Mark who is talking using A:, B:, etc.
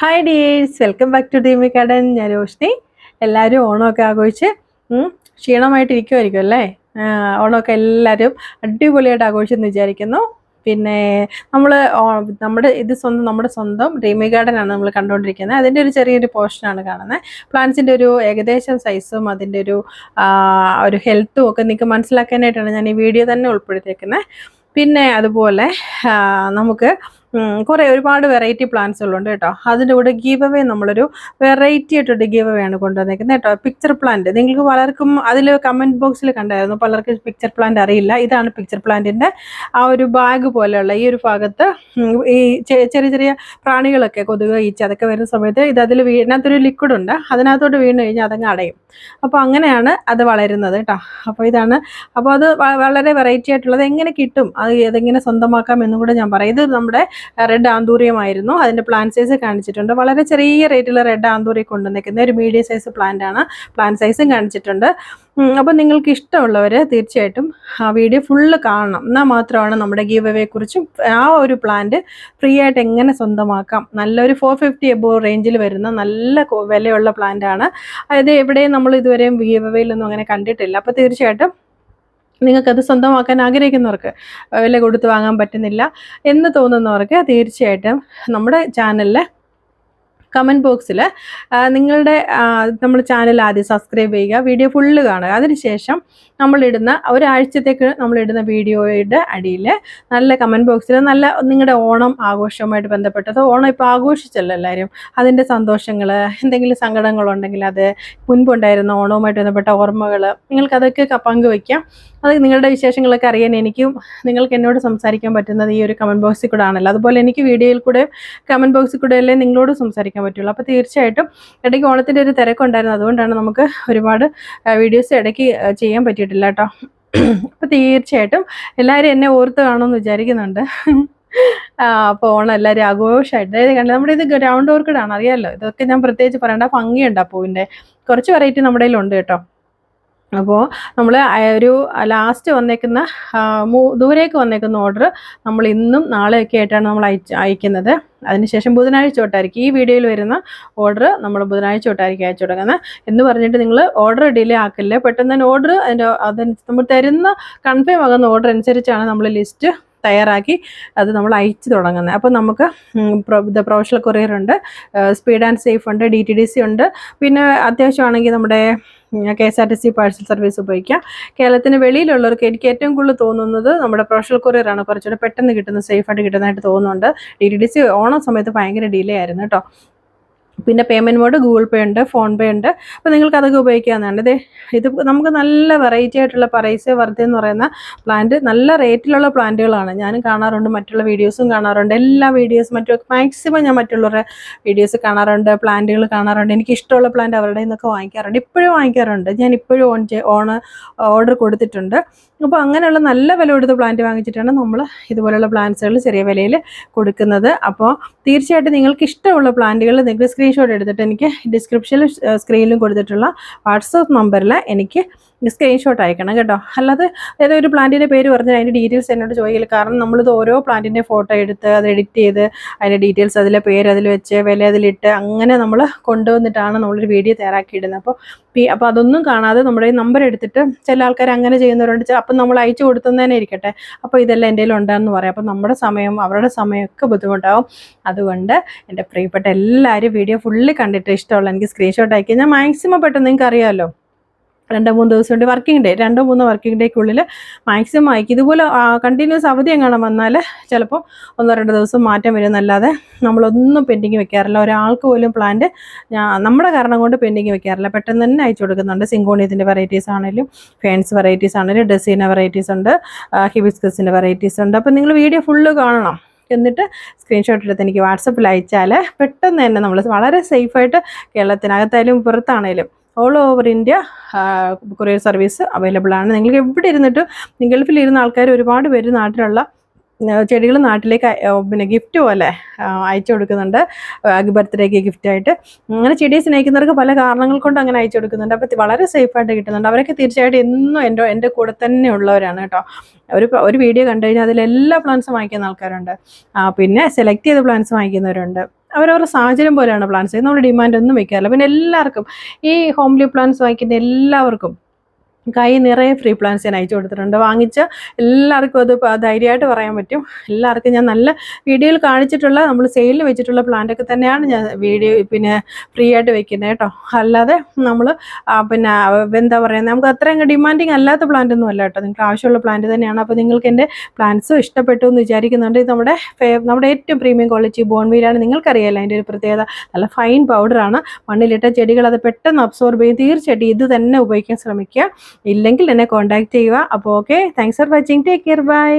A: Hi dears welcome back to ദീമി കടൻ ഞാൻ രോഷിനി. എല്ലാവരും ഓണമൊക്കെ ആഘോഷിച്ച് ക്ഷീണമായിട്ടിരിക്കുമായിരിക്കും അല്ലേ? ഓണമൊക്കെ എല്ലാവരും അടിപൊളിയായിട്ട് ആഘോഷിച്ചെന്ന് വിചാരിക്കുന്നു. പിന്നെ നമ്മൾ നമ്മുടെ ഇത് സ്വന്തം നമ്മുടെ സ്വന്തം ഡ്രീമി ഗാർഡൻ ആണ് നമ്മൾ കണ്ടുകൊണ്ടിരിക്കുന്നത്. അതിന്റെ ഒരു ചെറിയൊരു പോർഷനാണ് കാണുന്നത്. പ്ലാന്റ്സിന്റെ ഒരു ഏകദേശം സൈസും അതിന്റെ ഒരു ഒരു ഹെൽത്തും ഒക്കെ നിങ്ങൾക്ക് മനസ്സിലാക്കാനായിട്ടാണ് ഞാൻ ഈ വീഡിയോ തന്നെ ഉൾപ്പെടുത്തിയേക്കുന്നത്. പിന്നെ അതുപോലെ നമുക്ക് കുറേ ഒരുപാട് വെറൈറ്റി പ്ലാന്റ്സുകളുണ്ട് കേട്ടോ. അതിന്റെ കൂടെ ഗീവ് അവേ നമ്മളൊരു വെറൈറ്റി ആയിട്ട് ഗീവ് അവേ ആണ് കൊണ്ടുവന്നേക്കുന്നത് കേട്ടോ. പിക്ചർ പ്ലാന്റ് നിങ്ങൾക്ക് പലർക്കും അതിൽ കമന്റ് ബോക്സിൽ കണ്ടായിരുന്നു. പലർക്കും പിക്ചർ പ്ലാന്റ് അറിയില്ല. ഇതാണ് പിക്ചർ പ്ലാന്റിന്റെ ആ ഒരു ബാഗ് പോലെയുള്ള ഈ ഒരു ഭാഗത്ത് ഈ ചെറിയ ചെറിയ പ്രാണികളൊക്കെ കൊതുക് ഈച്ച അതൊക്കെ വരുന്ന സമയത്ത് ഇത് അതിൽ വീണത്തൊരു ലിക്വിഡ് ഉണ്ട്. അതിനകത്തോട്ട് വീണ് കഴിഞ്ഞാൽ അതങ്ങ് അടയും. അപ്പോൾ അങ്ങനെയാണ് അത് വളരുന്നത് കേട്ടോ. അപ്പോൾ ഇതാണ്. അപ്പോൾ അത് വളരെ വെറൈറ്റി ആയിട്ടുള്ളത്. എങ്ങനെ കിട്ടും? അത് അതെങ്ങനെ സ്വന്തമാക്കാം എന്നും കൂടെ ഞാൻ പറയാം. ഇത് നമ്മുടെ റെഡ് ആന്തൂറിയമായിരുന്നു. അതിന്റെ പ്ലാന്റ് സൈസ് കാണിച്ചിട്ടുണ്ട്. വളരെ ചെറിയ റേറ്റിൽ റെഡ് ആന്തൂറിയം കൊണ്ടുവന്നിരിക്കുന്ന ഒരു മീഡിയം സൈസ് പ്ലാന്റ് ആണ്. പ്ലാന്റ് സൈസും കാണിച്ചിട്ടുണ്ട്. അപ്പോൾ നിങ്ങൾക്ക് ഇഷ്ടമുള്ളവർ തീർച്ചയായിട്ടും ആ വീഡിയോ ഫുള്ള് കാണണം. എന്നാൽ മാത്രമാണ് നമ്മുടെ ഗീവ് അവയെക്കുറിച്ചും ആ ഒരു പ്ലാന്റ് ഫ്രീ ആയിട്ട് എങ്ങനെ സ്വന്തമാക്കാം. നല്ലൊരു ഫോർ ഫിഫ്റ്റി എബോ റേഞ്ചിൽ വരുന്ന നല്ല വിലയുള്ള പ്ലാന്റ് ആണ്. അതായത് എവിടെയും നമ്മൾ ഇതുവരെയും ഗീവ് അവയിലൊന്നും അങ്ങനെ കണ്ടിട്ടില്ല. അപ്പോൾ തീർച്ചയായിട്ടും നിങ്ങൾക്കത് സ്വന്തമാക്കാൻ ആഗ്രഹിക്കുന്നവർക്ക് വില കൊടുത്ത് വാങ്ങാൻ പറ്റുന്നില്ല എന്ന് തോന്നുന്നവർക്ക് തീർച്ചയായിട്ടും നമ്മുടെ ചാനലിൽ കമന്റ് ബോക്സിൽ നിങ്ങളുടെ നമ്മൾ ചാനൽ ആദ്യം സബ്സ്ക്രൈബ് ചെയ്യുക വീഡിയോ ഫുള്ള് കാണുക. അതിനുശേഷം നമ്മളിടുന്ന ഒരാഴ്ചത്തേക്ക് നമ്മളിടുന്ന വീഡിയോയുടെ അടിയിൽ നല്ല കമന്റ് ബോക്സിൽ നല്ല നിങ്ങളുടെ ഓണം ആഘോഷവുമായിട്ട് ബന്ധപ്പെട്ടത് ഓണം ഇപ്പോൾ ആഘോഷിച്ചല്ലോ എല്ലാവരും. അതിന്റെ സന്തോഷങ്ങൾ എന്തെങ്കിലും സങ്കടങ്ങളുണ്ടെങ്കിൽ അത് മുൻപുണ്ടായിരുന്ന ഓണവുമായിട്ട് ബന്ധപ്പെട്ട ഓർമ്മകൾ നിങ്ങൾക്കതൊക്കെ പങ്കുവയ്ക്കാം. അത് നിങ്ങളുടെ വിശേഷങ്ങളൊക്കെ അറിയാൻ എനിക്കും നിങ്ങൾക്ക് എന്നോട് സംസാരിക്കാൻ പറ്റുന്നത് ഈ ഒരു കമന്റ് ബോക്സിൽ കൂടെ ആണല്ലോ. അതുപോലെ എനിക്ക് വീഡിയോയിൽ കൂടെ കമന്റ് ബോക്സിൽ കൂടെ അല്ലേ നിങ്ങളോട് സംസാരിക്കാൻ പറ്റുള്ളൂ. അപ്പോൾ തീർച്ചയായിട്ടും ഇടയ്ക്ക് ഓണത്തിന്റെ ഒരു തിരക്കുണ്ടായിരുന്നു അതുകൊണ്ടാണ് നമുക്ക് ഒരുപാട് വീഡിയോസ് ഇടയ്ക്ക് ചെയ്യാൻ പറ്റിയിട്ടില്ല കേട്ടോ. അപ്പോൾ തീർച്ചയായിട്ടും എല്ലാവരും എന്നെ ഓർത്ത് കാണുമെന്ന് വിചാരിക്കുന്നുണ്ട്. അപ്പോൾ ഓണം എല്ലാവരും ആഘോഷമായിട്ട്. അതായത് കണ്ടത് നമ്മുടെ ഇത് ഗ്രൗണ്ട് ഓർക്കിഡാണ് അറിയാമല്ലോ ഇതൊക്കെ ഞാൻ പ്രത്യേകിച്ച് പറയേണ്ട. ഭംഗിയുണ്ട് ആ പൂവിന്റെ കുറച്ച് വെറൈറ്റി നമ്മുടെ കയ്യിലുണ്ട് കേട്ടോ. അപ്പോൾ നമ്മൾ ഒരു ലാസ്റ്റ് വന്നേക്കുന്ന ദൂരേക്ക് വന്നേക്കുന്ന ഓർഡർ നമ്മൾ ഇന്നും നാളെയൊക്കെ ആയിട്ടാണ് നമ്മൾ അയച്ച് അയക്കുന്നത്. അതിനുശേഷം ബുധനാഴ്ച തൊട്ടായിരിക്കും. ഈ വീഡിയോയിൽ വരുന്ന ഓർഡർ നമ്മൾ ബുധനാഴ്ച തൊട്ടായിരിക്കും അയച്ചു തുടങ്ങുന്നത് എന്ന് പറഞ്ഞിട്ട് നിങ്ങൾ ഓർഡർ ഡിലേ ആക്കില്ല. പെട്ടെന്ന് തന്നെ ഓർഡർ അതിന്റെ അതനുസരിച്ച് നമ്മൾ തരുന്ന കൺഫേം ആകുന്ന ഓർഡർ അനുസരിച്ചാണ് നമ്മൾ ലിസ്റ്റ് തയ്യാറാക്കി അത് നമ്മൾ അയച്ചു തുടങ്ങുന്നത്. അപ്പോൾ നമുക്ക് ദ പ്രൊഫഷണൽ കൊറിയർ ഉണ്ട് സ്പീഡ് ആൻഡ് സേഫ് ഉണ്ട് ഡി ടി ഡി സി ഉണ്ട്. പിന്നെ അത്യാവശ്യമാണെങ്കിൽ നമ്മുടെ K S R T C parcel service ഉപയോഗിക്കാം. കേരളത്തിന് വെളിയിലുള്ളവർക്ക് എനിക്ക് ഏറ്റവും കൂടുതൽ തോന്നുന്നത് നമ്മുടെ പ്രൊഫഷണൽ കൊറിയർ ആണ് കുറച്ചുകൂടെ പെട്ടെന്ന് കിട്ടുന്ന സേഫായിട്ട് കിട്ടുന്നതായിട്ട് തോന്നുന്നുണ്ട്. D T D C Onam സമയത്ത് ഭയങ്കര ഡിലേ ആയിരുന്നു കേട്ടോ. പിന്നെ പേയ്മെന്റ് മോഡ് ഗൂഗിൾ പേ ഉണ്ട് ഫോൺ പേ ഉണ്ട്. അപ്പോൾ നിങ്ങൾക്ക് അതൊക്കെ ഉപയോഗിക്കാവുന്നതാണ്. ഇത് ഇത് നമുക്ക് നല്ല വെറൈറ്റി ആയിട്ടുള്ള പൈസ വർദ്ധ എന്ന് പറയുന്ന പ്ലാന്റ് നല്ല റേറ്റിലുള്ള പ്ലാന്റുകളാണ് ഞാനും കാണാറുണ്ട് മറ്റുള്ള വീഡിയോസും കാണാറുണ്ട്. എല്ലാ വീഡിയോസും മറ്റു മാക്സിമം ഞാൻ മറ്റുള്ളവരുടെ വീഡിയോസ് കാണാറുണ്ട് പ്ലാന്റുകൾ കാണാറുണ്ട്. എനിക്ക് ഇഷ്ടമുള്ള പ്ലാന്റ് അവരുടെ നിന്നൊക്കെ വാങ്ങിക്കാറുണ്ട്. ഇപ്പോഴും വാങ്ങിക്കാറുണ്ട്. ഞാൻ ഇപ്പോഴും ഓൺ ഓർഡർ കൊടുത്തിട്ടുണ്ട്. അപ്പോൾ അങ്ങനെയുള്ള നല്ല വില കൊടുത്ത പ്ലാന്റ് വാങ്ങിച്ചിട്ടാണ് നമ്മൾ ഇതുപോലെയുള്ള പ്ലാന്റ്സുകൾ ചെറിയ വിലയിൽ കൊടുക്കുന്നത്. അപ്പോൾ തീർച്ചയായിട്ടും നിങ്ങൾക്ക് ഇഷ്ടമുള്ള പ്ലാന്റുകൾ നിങ്ങൾക്ക് സ്ക്രീൻഷോട്ട് എടുത്തിട്ട് എനിക്ക് ഡിസ്ക്രിപ്ഷനിൽ സ്ക്രീനിലും കൊടുത്തിട്ടുള്ള വാട്സപ്പ് നമ്പറിൽ എനിക്ക് സ്ക്രീൻഷോട്ട് അയക്കണം കേട്ടോ. അല്ലാതെ ഏതോ ഒരു പ്ലാന്റിന്റെ പേര് പറഞ്ഞാൽ അതിന്റെ ഡീറ്റെയിൽസ് എന്നോട് ചോദിക്കില്ല കാരണം നമ്മളിത് ഓരോ പ്ലാന്റിന്റെ ഫോട്ടോ എടുത്ത് അത് എഡിറ്റ് ചെയ്ത് അതിന്റെ ഡീറ്റെയിൽസ് അതിലെ പേര് അതിൽ വെച്ച് വില അതിലിട്ട് അങ്ങനെ നമ്മൾ കൊണ്ടുവന്നിട്ടാണ് നമ്മളൊരു വീഡിയോ തയ്യാറാക്കിയിടുന്നത്. അപ്പോൾ പി അപ്പോൾ അതൊന്നും കാണാതെ നമ്മുടെ നമ്പർ എടുത്തിട്ട് ചില ആൾക്കാർ അങ്ങനെ ചെയ്യുന്നവരുണ്ട്. അപ്പൊ അപ്പം നമ്മൾ അയച്ചു കൊടുത്തുന്നതന്നെ ഇരിക്കട്ടെ. അപ്പോൾ ഇതെല്ലാം കയ്യിൽ ഉണ്ടെന്ന് പറയാം. അപ്പോൾ നമ്മുടെ സമയം അവരുടെ സമയമൊക്കെ ബുദ്ധിമുട്ടാവും. അതുകൊണ്ട് എന്റെ പ്രിയപ്പെട്ട എല്ലാവരും വീഡിയോ ഫുള്ളി കണ്ടിട്ട് ഇഷ്ടമുള്ള എനിക്ക് സ്ക്രീൻഷോട്ട് അയക്കുക ഞാൻ മാക്സിമം പെട്ടെന്ന് നിങ്ങൾക്ക് അറിയാമല്ലോ രണ്ടോ മൂന്ന് ദിവസം ഉണ്ട് വർക്കിംഗ് ഡേ രണ്ടോ മൂന്നോ വർക്കിംഗ് ഡേക്കുള്ളിൽ മാക്സിമം അയക്കും ഇതുപോലെ കണ്ടിന്യൂസ് അവധി എങ്ങാനും വന്നാൽ ചിലപ്പോൾ ഒന്നോ രണ്ടോ ദിവസം മാറ്റം വരും വരുന്നല്ലാതെ നമ്മളൊന്നും പെൻഡിങ് വെക്കാറില്ല. ഒരാൾക്ക് പോലും പ്ലാന്റ് നമ്മുടെ കാരണം കൊണ്ട് പെൻഡിങ് വെക്കാറില്ല. പെട്ടെന്ന് തന്നെ അയച്ചു കൊടുക്കുന്നുണ്ട്. സിങ്കോണിയത്തിന്റെ വെറൈറ്റീസ് ആണെങ്കിലും ഫാൻസ് വെറൈറ്റീസ് ആണെങ്കിലും ഡെസീന വെറൈറ്റീസ് ഉണ്ട് ഹിബിസ്കസിന്റെ വെറൈറ്റീസ് ഉണ്ട്. അപ്പോൾ നിങ്ങൾ വീഡിയോ ഫുള്ള് കാണണം. എന്നിട്ട് സ്ക്രീൻഷോട്ട് എടുത്ത് എനിക്ക് വാട്സപ്പിൽ അയച്ചാൽ പെട്ടെന്ന് തന്നെ നമ്മൾ വളരെ സേഫായിട്ട് കേരളത്തിനകത്തായാലും പുറത്താണേലും all over India courier service available ആണ്. നിങ്ങൾക്ക് എവിടെ ഇരുന്നിട്ട് ഗൾഫിലിരുന്ന ആൾക്കാർ ഒരുപാട് പേര് നാട്ടിലുള്ള ചെടികൾ നാട്ടിലേക്ക് പിന്നെ ഗിഫ്റ്റ് പോലെ അയച്ചു കൊടുക്കുന്നുണ്ട്. ബർത്ത്ഡേക്ക് ഗിഫ്റ്റായിട്ട് അങ്ങനെ ചെടിയെ സ്നേഹിക്കുന്നവർക്ക് പല കാരണങ്ങൾ കൊണ്ട് അങ്ങനെ അയച്ചു കൊടുക്കുന്നുണ്ട്. അപ്പോൾ വളരെ സേഫായിട്ട് കിട്ടുന്നുണ്ട്. അവരൊക്കെ തീർച്ചയായിട്ടും എന്നും എന്റെ എന്റെ കൂടെ തന്നെ ഉള്ളവരാണ് കേട്ടോ. ഒരു ഒരു വീഡിയോ കണ്ടു കഴിഞ്ഞാൽ അതിലെല്ലാ പ്ലാൻസും വാങ്ങിക്കുന്ന ആൾക്കാരുണ്ട്. പിന്നെ സെലക്ട് ചെയ്ത പ്ലാൻസ് വാങ്ങിക്കുന്നവരുണ്ട്. അവരവരുടെ സാഹചര്യം പോലെയാണ് പ്ലാൻസ് ചെയ്യുന്നത്. നമ്മൾ ഡിമാൻഡ് ഒന്നും വെക്കാറില്ല. പിന്നെ എല്ലാവർക്കും ഈ ഹോംലി പ്ലാൻസ് വാങ്ങിക്കുന്ന എല്ലാവർക്കും കൈ നിറയെ ഫ്രീ പ്ലാൻസ് ഞാൻ അയച്ചു കൊടുത്തിട്ടുണ്ട്. വാങ്ങിച്ച എല്ലാവർക്കും അത് ധൈര്യമായിട്ട് പറയാൻ പറ്റും. എല്ലാവർക്കും ഞാൻ നല്ല വീഡിയോയിൽ കാണിച്ചിട്ടുള്ള നമ്മൾ സെയിലിൽ വെച്ചിട്ടുള്ള പ്ലാന്റൊക്കെ തന്നെയാണ് ഞാൻ വീഡിയോ പിന്നെ ഫ്രീ ആയിട്ട് വെക്കുന്നത് കേട്ടോ. അല്ലാതെ നമ്മൾ പിന്നെ എന്താ പറയുന്നത് നമുക്ക് അത്രയും ഡിമാൻഡിങ് അല്ലാത്ത പ്ലാന്റ് ഒന്നും അല്ല കേട്ടോ. നിങ്ങൾക്ക് ആവശ്യമുള്ള പ്ലാന്റ് തന്നെയാണ്. അപ്പോൾ നിങ്ങൾക്ക് എന്റെ പ്ലാന്റ്സ് ഇഷ്ടപ്പെട്ടു എന്ന് വിചാരിക്കുന്നുണ്ട്. ഇത് നമ്മുടെ നമ്മുടെ ഏറ്റവും പ്രീമിയം ക്വാളിറ്റി ബോൺ ബോൺവീലാണ് നിങ്ങൾക്കറിയാലോ അതിന്റെ ഒരു പ്രത്യേകത. നല്ല ഫൈൻ പൗഡറാണ് മണ്ണിലിട്ട ചെടികൾ അത് പെട്ടെന്ന് അബ്സോർബ് ചെയ്യും. തീർച്ചയായിട്ടും ഇത് തന്നെ ഉപയോഗിക്കാൻ ശ്രമിക്കുക. ഇല്ലെങ്കിൽ എന്നെ കോൺടാക്ട് ചെയ്യുക. അപ്പോൾ okay thanks for watching take care bye